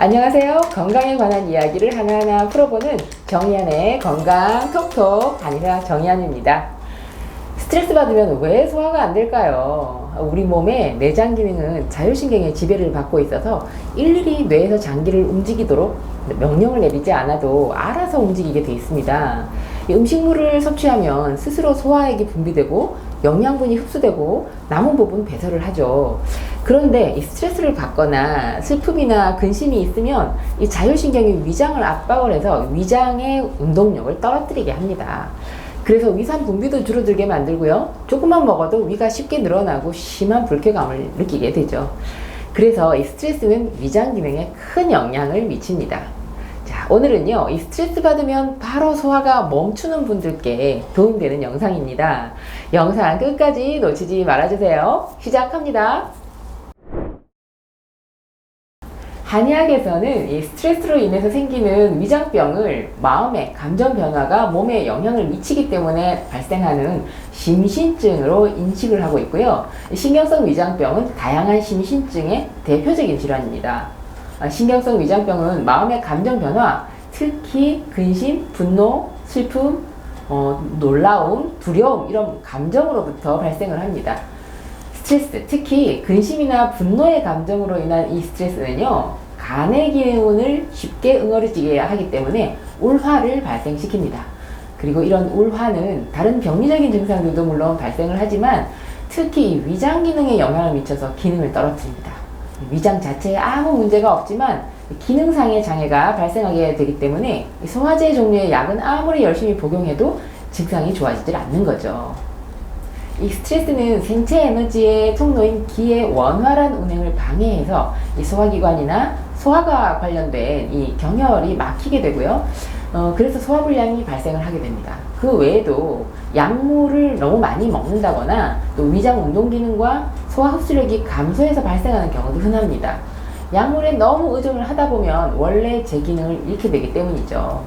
안녕하세요. 건강에 관한 이야기를 하나하나 풀어보는 정의안의 건강 톡톡 한의사 정의안입니다. 스트레스 받으면 왜 소화가 안 될까요? 우리 몸의 내장 기능은 자율신경의 지배를 받고 있어서 일일이 뇌에서 장기를 움직이도록 명령을 내리지 않아도 알아서 움직이게 돼 있습니다. 이 음식물을 섭취하면 스스로 소화액이 분비되고 영양분이 흡수되고 남은 부분 배설을 하죠. 그런데 이 스트레스를 받거나 슬픔이나 근심이 있으면 이 자율신경이 위장을 압박을 해서 위장의 운동력을 떨어뜨리게 합니다. 그래서 위산 분비도 줄어들게 만들고요. 조금만 먹어도 위가 쉽게 늘어나고 심한 불쾌감을 느끼게 되죠. 그래서 이 스트레스는 위장 기능에 큰 영향을 미칩니다. 자, 오늘은요, 이 스트레스 받으면 바로 소화가 멈추는 분들께 도움되는 영상입니다. 영상 끝까지 놓치지 말아주세요. 시작합니다. 한의학에서는 이 스트레스로 인해서 생기는 위장병을 마음의 감정 변화가 몸에 영향을 미치기 때문에 발생하는 심신증으로 인식을 하고 있고요. 신경성 위장병은 다양한 심신증의 대표적인 질환입니다. 아, 신경성 위장병은 마음의 감정 변화, 특히 근심, 분노, 슬픔, 어, 놀라움, 두려움 이런 감정으로부터 발생을 합니다. 스트레스, 특히 근심이나 분노의 감정으로 인한 이 스트레스는요, 간의 기운을 쉽게 응어리지게 하기 때문에 울화를 발생시킵니다. 그리고 이런 울화는 다른 병리적인 증상들도 물론 발생을 하지만 특히 위장 기능에 영향을 미쳐서 기능을 떨어뜨립니다. 위장 자체에 아무 문제가 없지만 기능상의 장애가 발생하게 되기 때문에 소화제 종류의 약은 아무리 열심히 복용해도 증상이 좋아지질 않는 거죠. 이 스트레스는 생체 에너지의 통로인 기의 원활한 운행을 방해해서 이 소화기관이나 소화가 관련된 이 경혈이 막히게 되고요. 어, 그래서 소화불량이 발생을 하게 됩니다. 그 외에도 약물을 너무 많이 먹는다거나 또 위장 운동 기능과 소화 흡수력이 감소해서 발생하는 경우도 흔합니다. 약물에 너무 의존을 하다 보면 원래 제 기능을 잃게 되기 때문이죠.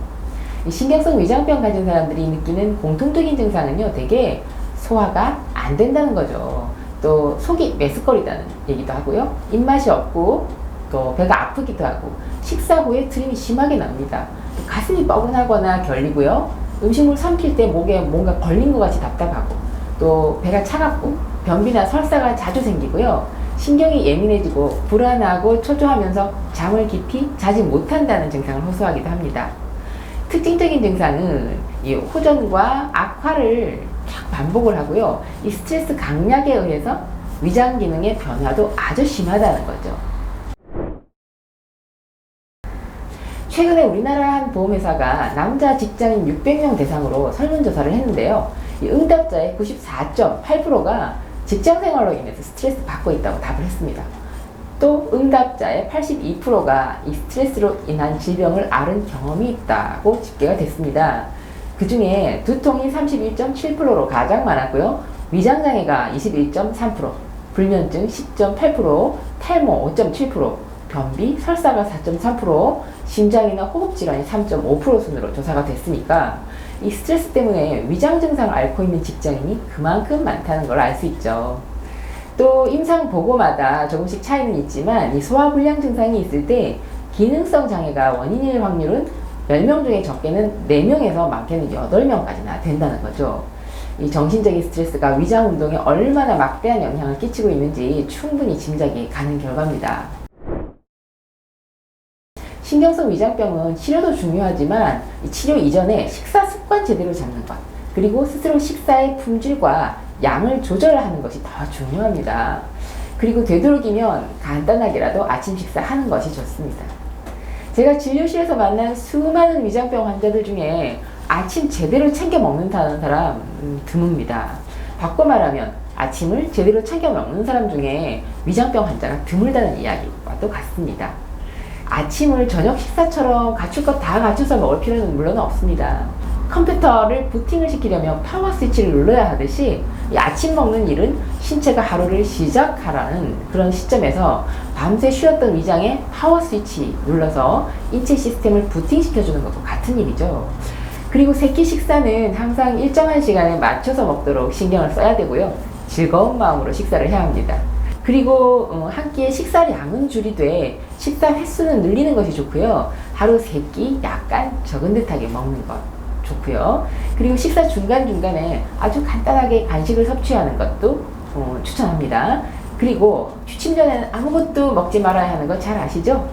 이 신경성 위장병 가진 사람들이 느끼는 공통적인 증상은요, 되게 소화가 안 된다는 거죠. 또 속이 메스꺼리다는 얘기도 하고요. 입맛이 없고 또 배가 아프기도 하고 식사 후에 트림이 심하게 납니다. 또 가슴이 뻐근하거나 결리고요. 음식물 삼킬 때 목에 뭔가 걸린 것 같이 답답하고 또 배가 차갑고 변비나 설사가 자주 생기고요. 신경이 예민해지고 불안하고 초조하면서 잠을 깊이 자지 못한다는 증상을 호소하기도 합니다. 특징적인 증상은 이 호전과 악화를 쫙 반복을 하고요. 이 스트레스 강약에 의해서 위장 기능의 변화도 아주 심하다는 거죠. 최근에 우리나라 한 보험회사가 남자 직장인 600명 대상으로 설문조사를 했는데요. 이 응답자의 94.8%가 직장 생활로 인해서 스트레스 받고 있다고 답을 했습니다. 또 응답자의 82%가 이 스트레스로 인한 질병을 앓은 경험이 있다고 집계가 됐습니다. 그 중에 두통이 31.7%로 가장 많았고요. 위장장애가 21.3%, 불면증 10.8%, 탈모 5.7%, 변비, 설사가 4.3%, 심장이나 호흡질환이 3.5% 순으로 조사가 됐으니까 이 스트레스 때문에 위장 증상을 앓고 있는 직장인이 그만큼 많다는 걸 알 수 있죠. 또 임상 보고마다 조금씩 차이는 있지만 이 소화불량 증상이 있을 때 기능성 장애가 원인일 확률은 10명 중에 적게는 4명에서 많게는 8명까지나 된다는 거죠. 이 정신적인 스트레스가 위장 운동에 얼마나 막대한 영향을 끼치고 있는지 충분히 짐작이 가는 결과입니다. 신경성 위장병은 치료도 중요하지만 이 치료 이전에 식사 습관 제대로 잡는 것, 그리고 스스로 식사의 품질과 양을 조절하는 것이 더 중요합니다. 그리고 되도록이면 간단하게라도 아침 식사하는 것이 좋습니다. 제가 진료실에서 만난 수많은 위장병 환자들 중에 아침 제대로 챙겨 먹는다는 사람 음, 드뭅니다. 바꿔 말하면 아침을 제대로 챙겨 먹는 사람 중에 위장병 환자가 드물다는 이야기와도 같습니다. 아침을 저녁 식사처럼 갖출 것 다 갖춰서 먹을 필요는 물론 없습니다. 컴퓨터를 부팅을 시키려면 파워 스위치를 눌러야 하듯이 이 아침 먹는 일은 신체가 하루를 시작하라는 그런 시점에서 밤새 쉬었던 위장에 파워 스위치 눌러서 인체 시스템을 부팅시켜주는 것과 같은 일이죠. 그리고 새끼 식사는 항상 일정한 시간에 맞춰서 먹도록 신경을 써야 되고요. 즐거운 마음으로 식사를 해야 합니다. 그리고 어, 한 끼의 식사량은 줄이되 식사 횟수는 늘리는 것이 좋고요. 하루 세 끼 약간 적은 듯하게 먹는 것 좋고요. 그리고 식사 중간중간에 아주 간단하게 간식을 섭취하는 것도 어, 추천합니다. 그리고 취침 전에는 아무것도 먹지 말아야 하는 거 잘 아시죠?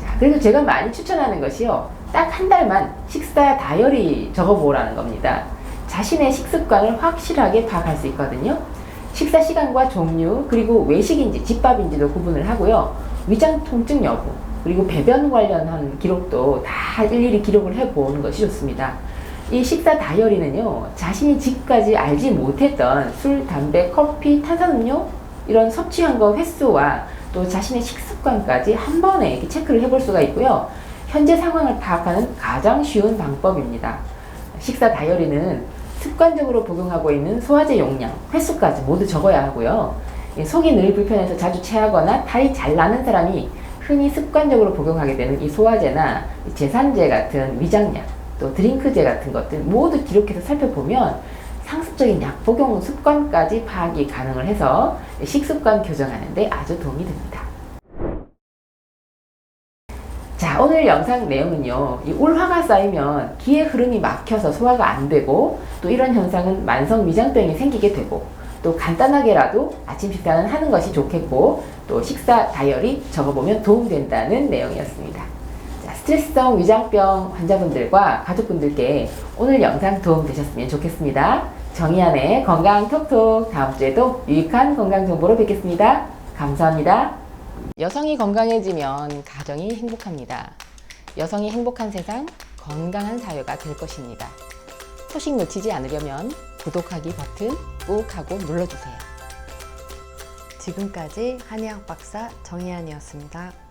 자, 그리고 제가 많이 추천하는 것이요. 딱 한 달만 식사 다이어리 적어보라는 겁니다. 자신의 식습관을 확실하게 파악할 수 있거든요. 식사 시간과 종류, 그리고 외식인지 집밥인지도 구분을 하고요. 위장 통증 여부, 그리고 배변 관련한 기록도 다 일일이 기록을 해보는 것이 좋습니다. 이 식사 다이어리는요, 자신이 지금까지 알지 못했던 술, 담배, 커피, 탄산음료 이런 섭취한 거 횟수와 또 자신의 식습관까지 한 번에 이렇게 체크를 해볼 수가 있고요. 현재 상황을 파악하는 가장 쉬운 방법입니다. 식사 다이어리는 습관적으로 복용하고 있는 소화제 용량, 횟수까지 모두 적어야 하고요. 이 속이 늘 불편해서 자주 체하거나 탈이 잘 나는 사람이 흔히 습관적으로 복용하게 되는 이 소화제나 이 제산제 같은 위장약, 또 드링크제 같은 것들 모두 기록해서 살펴보면 상습적인 약 복용 습관까지 파악이 가능을 해서 식습관 교정하는데 아주 도움이 됩니다. 자, 오늘 영상 내용은요, 이 울화가 쌓이면 기의 흐름이 막혀서 소화가 안 되고, 또 이런 현상은 만성 위장병이 생기게 되고, 또 간단하게라도 아침 식사는 하는 것이 좋겠고, 또 식사 다이어리 적어보면 도움된다는 내용이었습니다. 자, 스트레스성 위장병 환자분들과 가족분들께 오늘 영상 도움되셨으면 좋겠습니다. 정의안의 건강 톡톡 다음 주에도 유익한 건강 정보로 뵙겠습니다. 감사합니다. 여성이 건강해지면 가정이 행복합니다. 여성이 행복한 세상, 건강한 사회가 될 것입니다. 소식 놓치지 않으려면 구독하기 버튼 꾹 하고 눌러주세요. 지금까지 한의학 박사 정희안이었습니다.